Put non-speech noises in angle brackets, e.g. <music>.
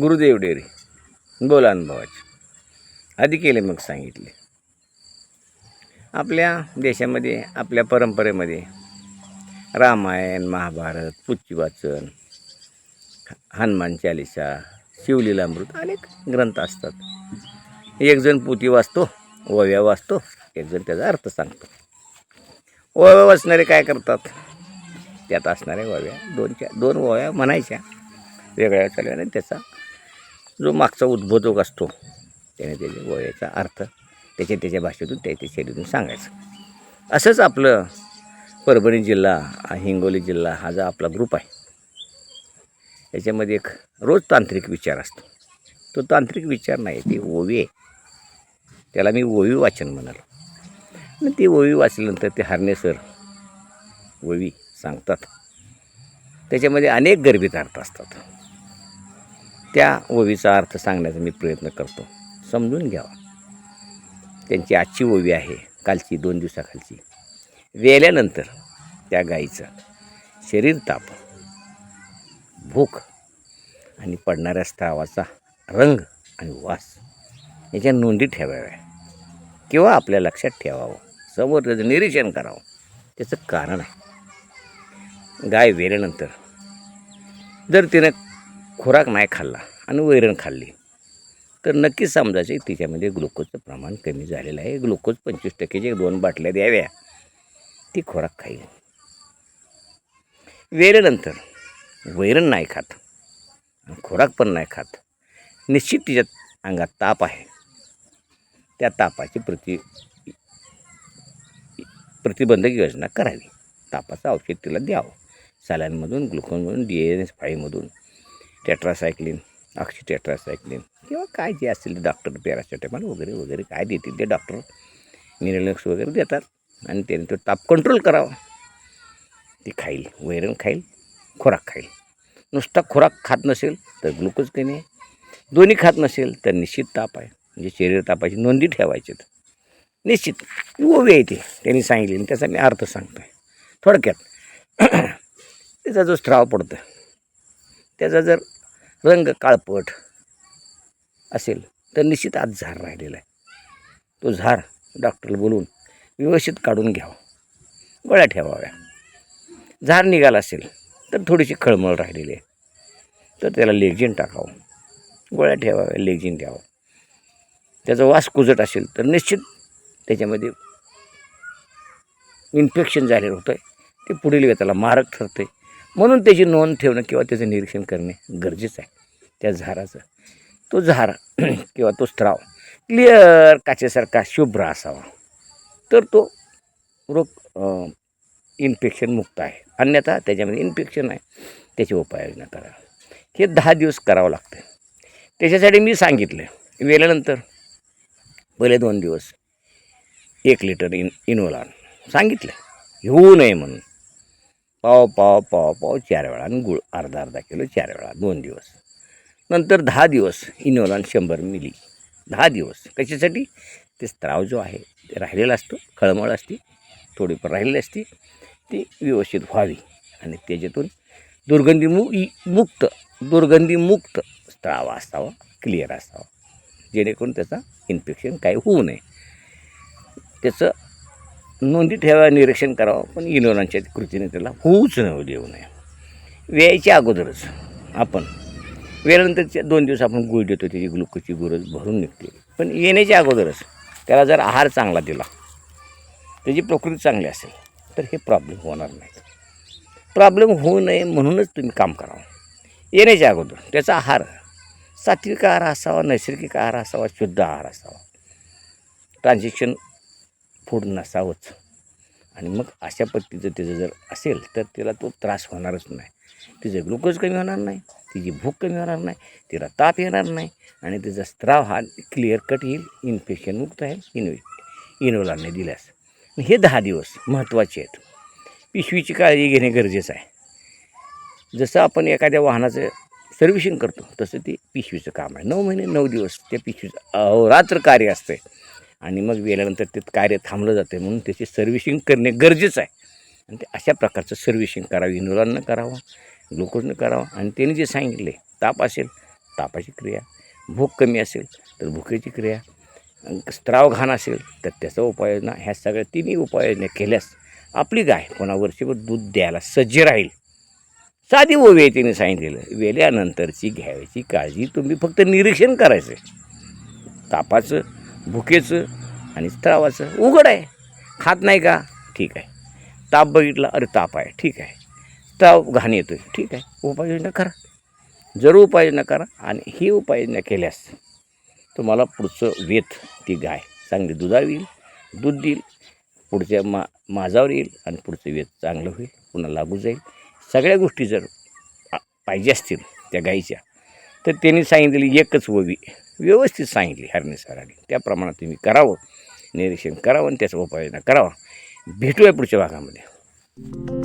गुरुदेव डेरे बोला अनुभवाचे. आधी केले मग सांगितले. आपल्या देशामध्ये आपल्या परंपरेमध्ये रामायण महाभारत पुच्ची वाचन हनुमान चालिसा शिवलीलामृत अनेक ग्रंथ असतात. एकजण पुती वाचतो ओव्या वाचतो एक जण त्याचा अर्थ सांगतो. ओव्या वाचणारे काय करतात? त्यात असणाऱ्या ओव्या दोनच्या दोन ओव्या म्हणायच्या. वेगळ्या चालव्याने त्याचा जो मागचा उद्बोधक असतो त्याने त्याच्या ओव्याचा अर्थ त्याच्या त्याच्या भाषेतून त्या त्याच्या शैलीतून सांगायचं. असंच आपलं परभणी जिल्हा हिंगोली जिल्हा हा जो आपला ग्रुप आहे. याच्यामध्ये एक रोज तांत्रिक विचार असतो. तो तांत्रिक विचार नाही ती ओवी आहे. त्याला मी ओवी वाचन म्हणालो. आणि ती ओवी वाचल्यानंतर ते हरणे सर ओवी सांगतात. त्याच्यामध्ये अनेक गर्भित अर्थ असतात. त्या ओवीचा अर्थ सांगण्याचा मी प्रयत्न करतो. समजून घ्यावा. त्यांची आजची ओवी आहे कालची दोन दिवसाखालची. वेल्यानंतर त्या गाईचं शरीर ताप भूक आणि पडणाऱ्या स्त्रावाचा रंग आणि वास याच्या नोंदी ठेवाव्या. किंवा आपल्या लक्षात ठेवावं. समोर त्याचं निरीक्षण करावं. त्याचं कारण आहे. गाय वेल्यानंतर जर तिनं खुराक नाही खाल्ला आणि वैरण खाल्ली. तर नक्कीच समजायचं की तिच्यामध्ये ग्लुकोजचं प्रमाण कमी झालेलं आहे. ग्लुकोज पंचवीस टक्केचे दोन बाटल्या द्याव्या. ती खुराक खाईल. वेळेनंतर वैरण नाही खात खुराक पण नाही खात. निश्चित तिच्या अंगात ताप आहे. त्या तापाची प्रति प्रतिबंधक योजना करावी. तापाचं औषध तिला द्यावं. सलाईनमधून ग्लुकोजमधून डी एन एस फाईमधून टेट्रासायक्लिन ऑक्सी टेट्रासायक्लिन किंवा काय जे असेल ते डॉक्टर पॅरासिटामॉल वगैरे वगैरे काय देतील ते डॉक्टर मिनरल्स वगैरे देतात आणि त्याने तो ताप कंट्रोल करावा. ती खाईल वैरण खाईल खुराक खाईल. नुसता खुराक खात नसेल तर ग्लुकोज कमी आहे. दोन्ही खात नसेल तर निश्चित ताप आहे. म्हणजे शरीर तापाची नोंदी ठेवायची निश्चित. ओवी आहे ते. त्यांनी सांगितले आणि त्याचा मी अर्थ सांगतो आहे थोडक्यात <clears throat> त्याचा जो स्त्राव पडतो त्याचा जर रंग काळपट असेल तर निश्चित आज झार राहिलेला आहे. तो झार डॉक्टरला बोलून व्यवस्थित काढून घ्यावा. गोळ्या ठेवाव्या. झार निघाला असेल तर थोडीशी खळमळ राहिलेली आहे. तर त्याला लेगजिन टाकावं. गोळ्या ठेवाव्या लेगजिन द्यावं. त्याचा वास कुजट असेल तर निश्चित त्याच्यामध्ये इन्फेक्शन झालेलं होतं ते पुढील वेळेला मारक ठरते म्हणून त्याची नोंद ठेवणं किंवा त्याचं निरीक्षण करणे गरजेचं आहे. त्या झाराचं. तो झार <clears throat> किंवा तो स्त्राव क्लिअर काचेसारखा शुभ्र असावा. तर तो रोग इन्फेक्शन मुक्त आहे. अन्यथा त्याच्यामध्ये इन्फेक्शन आहे त्याची उपाययोजना करा. हे दहा दिवस करावं लागतं. त्याच्यासाठी मी सांगितलं वेल्यानंतर पहिले दोन दिवस एक लिटर इन इनोलान सांगितलं. होऊ नये म्हणून. पाव पाव पाव पाव चार वेळा आणि गुळ अर्धा अर्धा किलो चार वेळा दोन दिवस. नंतर दहा दिवस इनोलान शंभर मिली. दहा दिवस. कशासाठी? ते स्त्राव जो आहे ते राहिलेला असतो खळमळ असते थोडीफार राहिलेली असते ती व्यवस्थित व्हावी. आणि त्याच्यातून दुर्गंधी मु इ- मुक्त दुर्गंधीमुक्त स्त्राव असावा क्लिअर असावा. जेणेकरून त्याचा इन्फेक्शन काही होऊ नये. त्याचं नोंदी ठेवा निरीक्षण करावं. पण इनोलांच्या कृतीने त्याला होऊच न देऊ नये. वेळेच्या अगोदरच आपण वेळानंतरच्या दोन दिवस आपण गुळ देतो त्याची ग्लुकोजची गरज भरून निघते. पण येण्याच्या अगोदरच त्याला जर आहार चांगला दिला त्याची प्रकृती चांगली असेल तर हे प्रॉब्लेम होणार नाही. प्रॉब्लेम होऊ नये म्हणूनच तुम्ही काम करावं. येण्याच्या अगोदर त्याचा आहार सात्विक आहार असावा नैसर्गिक आहार असावा शुद्ध आहार असावा. ट्रान्झॅक्शन फोडून नसावंच. आणि मग अशा पद्धतीचं तिचं जर असेल तर तिला तो त्रास होणारच नाही. तिचं ग्लुकोज कमी होणार नाही तिची भूक कमी होणार नाही तिला ताप येणार नाही आणि तिचा स्त्राव हा क्लिअर कट येईल इन्फेक्शनमुक्त आहे इनो इनोलाने दिल्यास. हे दहा दिवस महत्त्वाचे आहेत. पिशवीची काळजी घेणे गरजेचं आहे. जसं आपण एखाद्या वाहनाचं सर्व्हिसिंग करतो तसं ते पिशवीचं काम आहे. नऊ महिने नऊ दिवस त्या पिशवीचं अहोरात्र कार्य असते आणि मग गेल्यानंतर ते कार्य थांबलं जाते. म्हणून त्याची सर्व्हिसिंग करणे गरजेचं आहे. आणि ते अशा प्रकारचं सर्व्हिसिंग करावं. इनोलानं करावं ग्लुकोजनं करावं. आणि त्याने जे सांगितले ताप असेल तापाची क्रिया. भूक कमी असेल तर भुकेची क्रिया. स्त्राव घाण असेल तर त्याचा उपाययोजना. ह्या सगळ्या तिन्ही उपाययोजना केल्यास आपली गाय कोणा वर्षभर दूध द्यायला सज्ज राहील. साधी ओवे तिने सांगितलेलं. वेल्यानंतरची घ्यायची काळजी. तुम्ही फक्त निरीक्षण करायचं. तापाचं भुकेचं आणि स्त्रावाचं उघड आहे. खात नाही का? ठीक आहे. ताप बघितला अरे ताप आहे. ठीक आहे. ताप घाण येतो आहे ठीक आहे. उपाययोजना करा. जरूर उपाययोजना करा आणि ही उपाययोजना केल्यास तुम्हाला पुढचं वेत ती गाय चांगली दुधावर येईल दूध देईल पुढच्या मा माझावर येईल आणि पुढचं वेत चांगलं होईल पुन्हा लागू जाईल. सगळ्या गोष्टी जर पाहिजे असतील त्या गाईच्या तर त्यांनी सांगितलेली एकच ववी व्यवस्थित सांगितली हरणे सरांनी. त्या प्रमाणात तुम्ही करावं. निरीक्षण करावं आणि त्याचा उपाययोजना करावा. भेटूया पुढच्या भागामध्ये.